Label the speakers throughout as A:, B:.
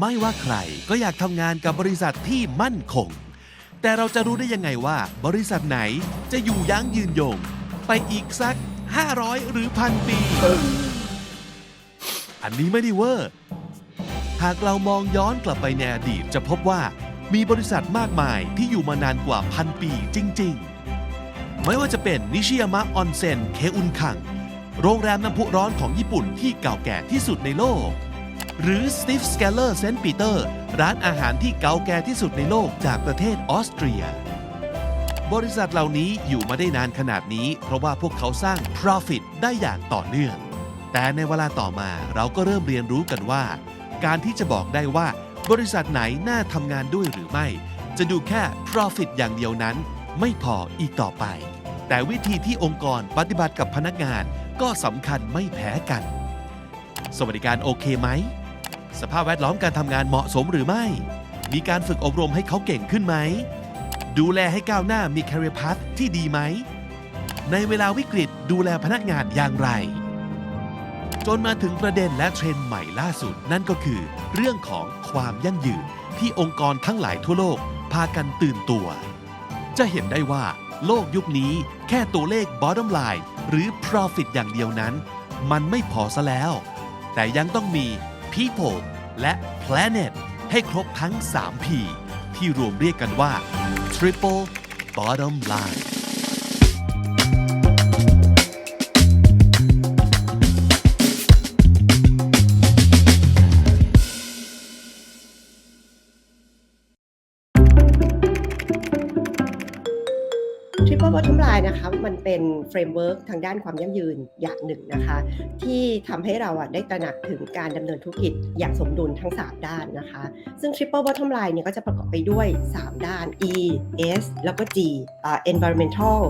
A: ไม่ว่าใครก็อยากทำงานกับบริษัทที่มั่นคง แต่เราจะรู้ได้ยังไงว่า บริษัทไหนจะอยู่ยั้งยืนยง ไปอีกสัก 500 หรือพันปี อันนี้ไม่ได้เวอร์ หากเรามองย้อนกลับไปในอดีตจะพบว่ามีบริษัทมากมายที่อยู่มานานกว่าพันปีจริง ๆ ไม่ว่าจะเป็นนิชิยามะออนเซ็นเคอุนคัง โรงแรมน้ำพุร้อนของญี่ปุ่นที่เก่าแก่ที่สุดในโลก หรือ Steve Scaler St. Peter ร้านอาหารที่เก่าแก่ที่สุดในโลกจากประเทศออสเตรีย บริษัทเหล่านี้อยู่มาได้นานขนาดนี้ เพราะว่าพวกเขาสร้าง profit ได้อย่างต่อเนื่อง แต่ในเวลาต่อมาเราก็เริ่มเรียนรู้กันว่า การที่จะบอกได้ว่า บริษัทไหนน่าทำงานด้วยหรือไม่ จะดูแค่ profit อย่างเดียวนั้น ไม่พออีกต่อไป แต่วิธีที่องค์กรปฏิบัติกับพนักงานก็สำคัญไม่แพ้กัน สวัสดิการโอเคไหม สภาพแวดล้อมการทำงานเหมาะสมหรือไม่ มีการฝึกอบรมให้เขาเก่งขึ้นไหม ดูแลให้ก้าวหน้ามี career path ที่ดีไหม ในเวลาวิกฤตดูแลพนักงานอย่างไร จนมาถึงประเด็นและเทรนด์ใหม่ล่าสุด นั่นก็คือ เรื่องของความยั่งยืนที่องค์กรทั้งหลายทั่วโลก พากันตื่นตัว จะเห็นได้ว่า โลกยุคนี้แค่ตัวเลข bottom line หรือ profit อย่างเดียวนั้น มันไม่พอซะแล้ว แต่ยังต้องมี people และ planet ให้ครบทั้ง 3 P ที่รวมเรียกกันว่า triple bottom line
B: ทริปเปิลบอททอมไลน์นะคะมันเป็นเฟรมเวิร์กทางด้านความยั่งยืนอย่างหนึ่งนะคะ ที่ทำให้เราอะได้ตระหนักถึงการดำเนินธุรกิจอย่างสมดุลทั้ง 3 ด้านนะคะ ซึ่ง Triple Bottom Line เนี่ยก็จะประกอบไปด้วย 3 ด้าน E S แล้วก็ G อ่า Environmental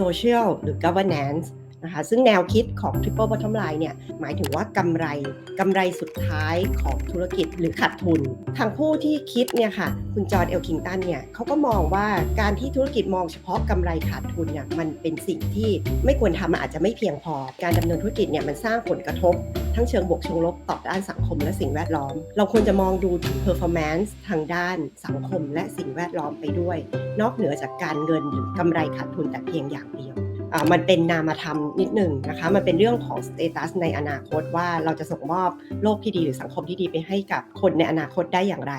B: Social หรือ Governance นะคะซึ่งแนวคิดของ Triple Bottom Line เนี่ยหมายถึงว่ากำไรกำไรสุดท้ายของธุรกิจหรือขาดทุน ทางผู้ที่คิดเนี่ยค่ะคุณจอห์นเอลคิงตันเนี่ยเขาก็มองว่าการที่ธุรกิจมองเฉพาะกำไรขาดทุนเนี่ยมันเป็นสิ่งที่ไม่ควรทำมันอาจจะไม่เพียงพอ การดำเนินธุรกิจเนี่ยมันสร้างผลกระทบ ทั้งเชิงบวกเชิงลบต่อด้านสังคมและสิ่งแวดล้อม เราควรจะมองดูถึง performance ทางด้านสังคมและสิ่งแวดล้อมไปด้วย นอกเหนือจากการเงินหรือกำไรขาดทุนแต่เพียงอย่างเดียว มันเป็นนามธรรมนิดหนึ่งนะคะ มันเป็นเรื่องของสเตตัสในอนาคตว่าเราจะส่งมอบโลกที่ดีหรือสังคมที่ดีไปให้กับคนในอนาคตได้อย่างไร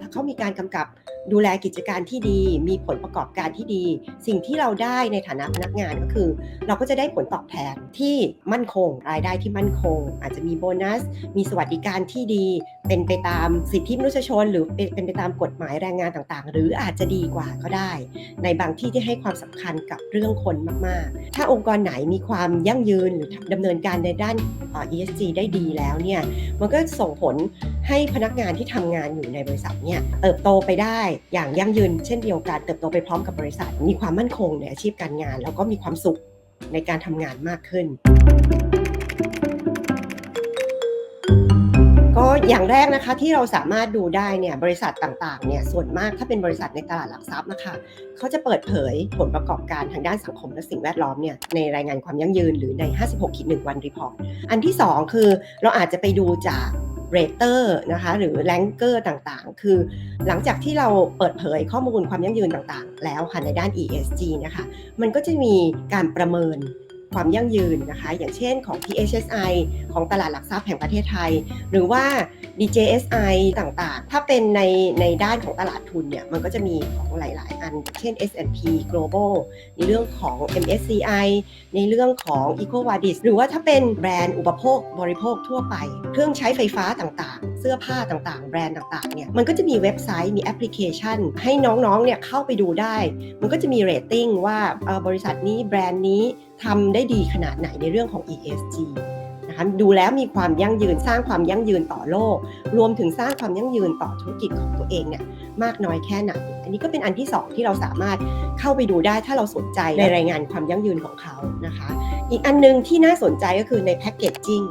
B: ถ้าเขามีการกำกับ ดูแลกิจการที่ดี มีผลประกอบการที่ดี สิ่งที่เราได้ในฐานะพนักงานก็คือ เราก็จะได้ผลตอบแทนที่มั่นคง รายได้ที่มั่นคง อาจจะมีโบนัส มีสวัสดิการที่ดี เป็นไปตามสิทธิมนุษยชน หรือเป็นเป็นไปตามกฎหมายแรงงานต่างๆ หรืออาจจะดีกว่าก็ได้ ในบางที่ที่ให้ความสำคัญกับเรื่องคนมากๆ ถ้าองค์กรไหนมีความยั่งยืนหรือดำเนินการในด้านเอ่อ ESG ได้ดีแล้วเนี่ยมันก็ส่งผลให้พนักงานที่ทำงานอยู่ในบริษัทเนี่ยเติบโตไปได้อย่างยั่งยืนเช่นเดียวกันเติบโตไปพร้อมกับบริษัท มีความมั่นคงในอาชีพการงาน แล้วก็มีความสุขในการทำงานมากขึ้น ก็อย่างแรกนะคะที่เราสามารถดูได้เนี่ยบริษัทต่างๆเนี่ยส่วนมากถ้าเป็นบริษัทในตลาดหลักทรัพย์นะคะเขาจะเปิดเผยผลประกอบการทางด้านสังคมและสิ่งแวดล้อมเนี่ยในรายงานความยั่งยืนหรือใน 56ขีด1วันรีพอร์ตอันที่ 2 คือเราอาจจะไปดูจาก เรเตอร์นะคะหรือแลงเกอร์ต่างๆ คือหลังจากที่เราเปิดเผยข้อมูลความยั่งยืนต่างๆ แล้วค่ะในด้าน ESG นะคะมันก็จะมีการประเมิน ความยั่งยืนนะคะ อย่างเช่นของ PHSI ของตลาดหลักทรัพย์แห่งประเทศไทย หรือว่า DJSI ต่างๆ ถ้าเป็นในในด้านของตลาดทุนเนี่ย มันก็จะมีของหลาย ๆ อัน เช่น S&P Global ในเรื่องของ MSCI ในเรื่องของ EcoVadis หรือว่าถ้าเป็นแบรนด์อุปโภคบริโภคทั่วไป เครื่องใช้ไฟฟ้าต่างๆ เสื้อผ้าต่างๆ แบรนด์ต่างๆ เนี่ย มันก็จะมีเว็บไซต์ มีแอปพลิเคชัน ให้น้อง ๆ เนี่ยเข้าไปดูได้ มันก็จะมีเรตติ้งว่าบริษัทนี้แบรนด์นี้ทำได้ดีขนาดไหนในเรื่องของ ESG นะคะดูแล้วมีความยั่งยืนสร้างความยั่งยืนต่อโลก รวมถึงสร้างความยั่งยืนต่อธุรกิจของตัวเองเนี่ยมากน้อยแค่ไหน อันนี้ก็เป็นอันที่สองที่เราสามารถเข้าไปดูได้ถ้าเราสนใจในรายงานความยั่งยืนของเขานะคะ อีกอันหนึงที่น่าสนใจก็คือในแพ c เกจจิ้ง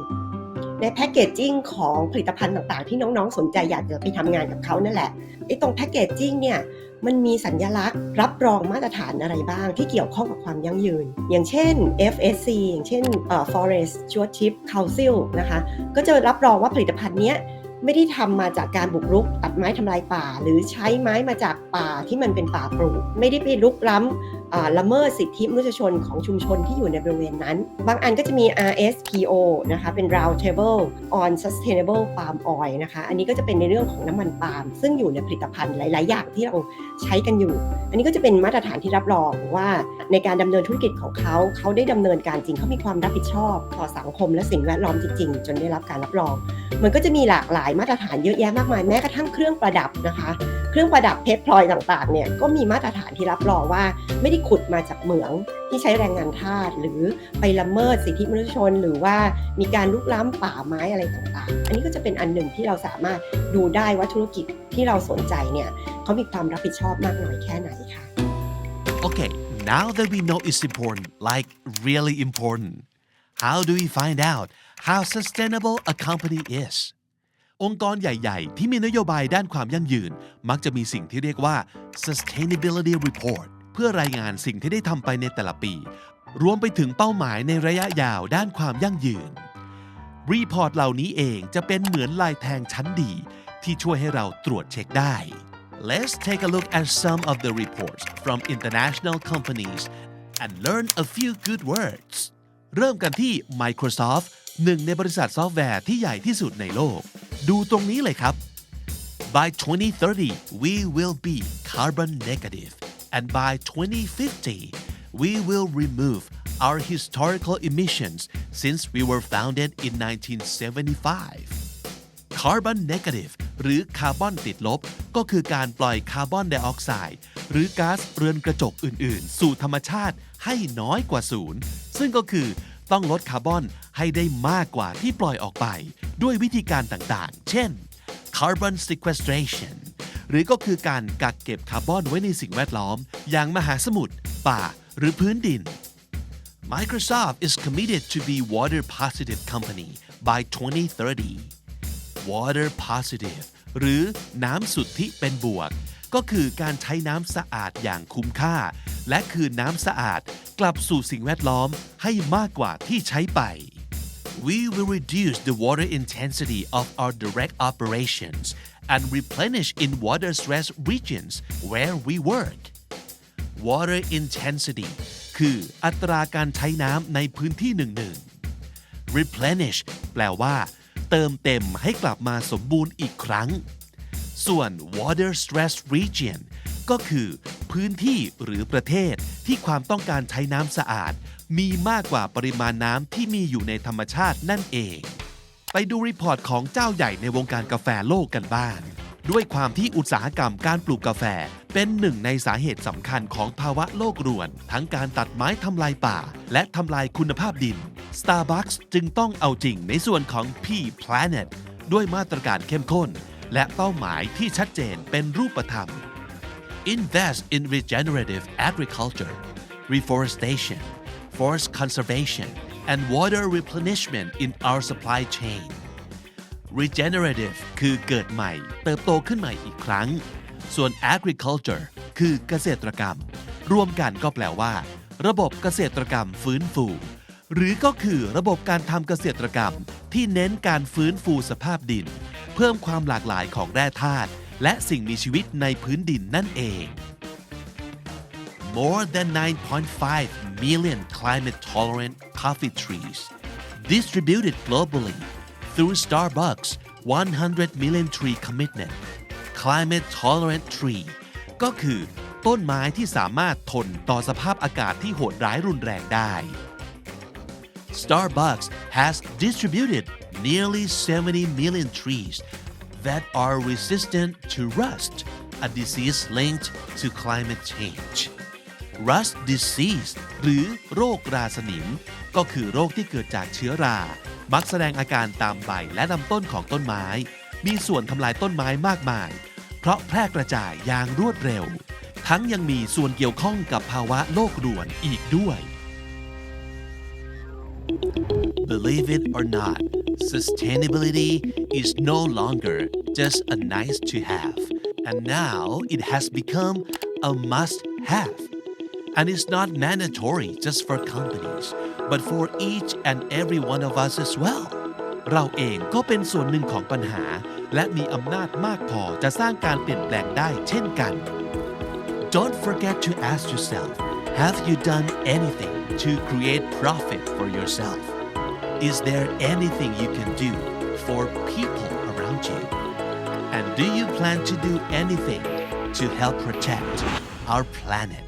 B: ในแพคเกจจิ้งของผลิตภัณฑ์ต่างๆ ที่น้องๆ สนใจอยากจะไปทำงานกับเขานั่นแหละไอ้ตรงแพคเกจจิ้งเนี่ยมันมีสัญญลักษณ์ รับรองมาตรฐานอะไรบ้างที่เกี่ยวข้องกับความยั่งยืน อย่างเช่น FSC อย่างเช่น Forest Stewardship Council นะคะก็จะรับรองว่าผลิตภัณฑ์เนี้ยไม่ได้ทำมาจากการบุกรุกตัดไม้ทำลายป่า หรือใช้ไม้มาจากป่าที่มันเป็นป่าปลูก ไม่ได้ไปลุกล้ำอ่า ละเมิดสิทธิมนุษยชนของชุมชนที่อยู่ในบริเวณนั้น บางอันก็จะมี RSPO นะคะเป็น Round Table on Sustainable Palm Oil นะคะ อันนี้ก็จะเป็นในเรื่องของน้ำมันปาล์มซึ่งอยู่ในผลิตภัณฑ์หลาย ๆ อย่างที่เราใช้กันอยู่ อันนี้ก็จะเป็นมาตรฐานที่รับรองว่าในการดำเนินธุรกิจของเขา เขาได้ดำเนินการจริงเขามีความรับผิดชอบต่อสังคมและสิ่งแวดล้อมจริง ๆ จนได้รับการรับรอง มันก็จะมีหลากหลายมาตรฐานเยอะแยะมากมายแม้กระทั่งเครื่องประดับนะคะ เครื่องประดับเพชรพลอยต่าง ๆ เนี่ยก็มีมาตรฐานที่รับรองว่าไม่ได้ขุดมาจากเหมืองที่ใช้แรงงานทาสหรือไปละเมิดสิทธิมนุษยชน หรือว่ามีการลุกล้ำป่าไม้อะไรต่างๆ อันนี้ก็จะเป็นอันหนึ่งที่เราสามารถดูได้ว่าธุรกิจที่เราสนใจเนี่ยเขามีความรับผิดชอบมากน้อยแค่ไหนค่ะ
A: Okay, now that we know it's important, like really important, how do we find out how sustainable a company is? องค์กรใหญ่ๆ ที่มีนโยบายด้านความยั่งยืน มักจะมีสิ่งที่เรียกว่า sustainability report เพื่อรายงานสิ่งที่ได้ทำไปในแต่ละปี รวมไปถึงเป้าหมายในระยะยาวด้านความยั่งยืน รีพอร์ตเหล่านี้เองจะเป็นเหมือนลายแทงชั้นดี ที่ช่วยให้เราตรวจเช็คได้ Let's take a look at some of the reports from international companies and learn a few good words เริ่มกันที่ Microsoft หนึ่งในบริษัทซอฟต์แวร์ที่ใหญ่ที่สุดในโลก ดูตรงนี้เลยครับ By 2030, we will be carbon negative, and by 2050, we will remove our historical emissions since we were founded in 1975. Carbon negative หรือคาร์บอนติดลบ ก็คือการปล่อยคาร์บอนไดออกไซด์หรือก๊าซเรือนกระจกอื่น ๆ สู่ธรรมชาติให้น้อยกว่าศูนย์ซึ่งก็คือต้องลดคาร์บอนให้ได้มากกว่าที่ปล่อยออกไป ด้วยวิธีการต่าง ๆ เช่น carbon sequestration รือก็คือการกักเก็บคาร์บอนไว้ในสิ่งแวดล้อม อย่างมหาสมุทรป่า หรือพื้นดิน Microsoft is committed to be water positive company by 2030 water positive หรือน้ำสุทธิเป็นบวก ก็คือการใช้น้ำสะอาดอย่างคุ้มค่า และคืนน้ำสะอาดกลับสู่สิ่งแวดล้อมให้มากกว่าที่ใช้ไป We will reduce the water intensity of our direct operations and replenish in water stress regions where we work. Water intensity คืออัตราการใช้น้ำในพื้นที่หนึ่งๆ replenish แปลว่า เติมเต็มให้กลับมาสมบูรณ์อีกครั้ง ส่วน water stress region ก็คือ พื้นที่หรือประเทศที่ความต้องการใช้น้ำสะอาด มีมากกว่าปริมาณน้ำที่มีอยู่ในธรรมชาตินั่นเอง ไปดูรีพอร์ตของเจ้าใหญ่ในวงการกาแฟโลกกันบ้าง ด้วยความที่อุตสาหกรรมการปลูกกาแฟ เป็นหนึ่งในสาเหตุสำคัญของภาวะโลกรวน ทั้งการตัดไม้ทำลายป่า และทำลายคุณภาพดิน Starbucks จึงต้องเอาจริงในส่วนของ P Planet ด้วยมาตรการเข้มข้น และเป้าหมายที่ชัดเจนเป็นรูปธรรม Invest in regenerative agriculture, reforestation, forest conservation, and water replenishment in our supply chain. regenerative คือเกิดใหม่ เติบโตขึ้นใหม่อีกครั้ง ส่วน agriculture คือเกษตรกรรม รวมกันก็แปลว่า ระบบเกษตรกรรมฟื้นฟู หรือก็คือระบบการทำเกษตรกรรม ที่เน้นการฟื้นฟูสภาพดิน เพิ่มความหลากหลายของแร่ธาตุและสิ่งมีชีวิตในพื้นดินนั่นเอง more than 9.5 million climate tolerant coffee trees distributed globally through Starbucks 100 million tree commitment climate tolerant tree ก็คือต้นไม้ที่สามารถทนต่อสภาพอากาศที่โหดร้ายรุนแรงได้ Starbucks has distributed nearly 70 million trees that are resistant to rust, a disease linked to climate change. Rust disease หรือโรคราสนิม ก็คือโรคที่เกิดจากเชื้อรา มักแสดงอาการตามใบและลำต้นของต้นไม้ มีส่วนทำลายต้นไม้มากมาย เพราะแพร่กระจายอย่างรวดเร็ว ทั้งยังมีส่วนเกี่ยวข้องกับภาวะโลกรวนอีกด้วย Believe it or not, Sustainability is no longer just a nice to have, and now it has become a must have. And it's not mandatory just for companies, but for each and every one of us as well. เราเองก็เป็นส่วนหนึ่งของปัญหา และมีอำนาจมากพอจะสร้างการเปลี่ยนแปลงได้เช่นกัน Don't forget to ask yourself Have you done anything to create profit for yourself? Is there anything you can do for people around you? And do you plan to do anything to help protect our planet?